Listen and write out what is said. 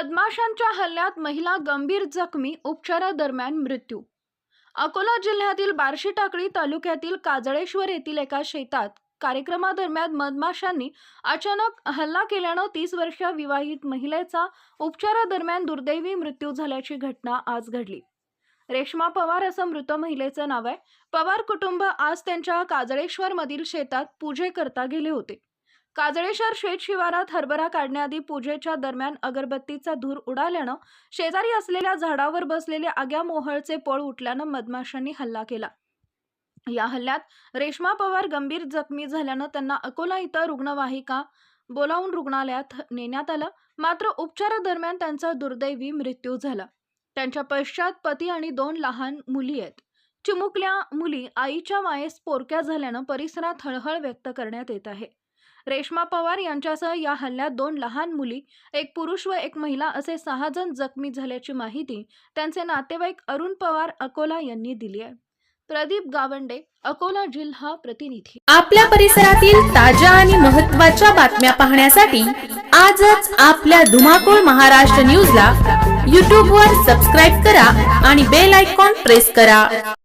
मधमाशांच्या हल्ल्यात महिला गंभीर जखमी उपचारादरम्यान मृत्यू. अकोला जिल्ह्यातील बार्शी टाकळी तालुक्यातील काजळेश्वर येथील एका शेतात कार्यक्रमादरम्यान मधमाशांनी अचानक हल्ला केल्यानं तीस वर्षीय विवाहित महिलेचा उपचारादरम्यान दुर्दैवी मृत्यू झाल्याची घटना आज घडली. रेश्मा पवार असं मृत महिलेचं नाव आहे. पवार कुटुंब आज त्यांच्या काजळेश्वर मधील शेतात पूजेकरता गेले होते. काजळेश्वर शेत शिवारात हरभरा काढण्याआधी पूजेच्या दरम्यान अगरबत्तीचा धूर उडाल्यानं शेजारी असलेल्या झाडावर बसलेले आग्या मोहळचे पळ उठल्यानं मधमाशांनी हल्ला केला. या हल्ल्यात रेश्मा पवार गंभीर जखमी झाल्यानं त्यांना अकोला इथं रुग्णवाहिका बोलावून रुग्णालयात नेण्यात आलं. मात्र उपचारादरम्यान त्यांचा दुर्दैवी मृत्यू झाला. त्यांच्या पश्चात पती आणि दोन लहान मुली आहेत. चिमुकल्या मुली आईच्या मायेस पोरक्या झाल्यानं परिसरात हळहळ व्यक्त करण्यात येत आहे. रेश्मा पवार यांच्यासह या हल्ल्यात दोन लहान मुली एक पुरुष व एक महिला असे सहा जण जखमी झाल्याची माहिती त्यांचे नातेवाईक अरुण पवार अकोला यांनी दिली आहे. प्रदीप गावंडे अकोला जिल्हा प्रतिनिधी. आपल्या परिसरातील ताज्या आणि महत्त्वाच्या बातम्या पाहण्यासाठी आजच आपल्या धुमाकूळ महाराष्ट्र न्यूजला यूट्यूबवर सबस्क्राईब करा आणि बेल आयकॉन प्रेस करा.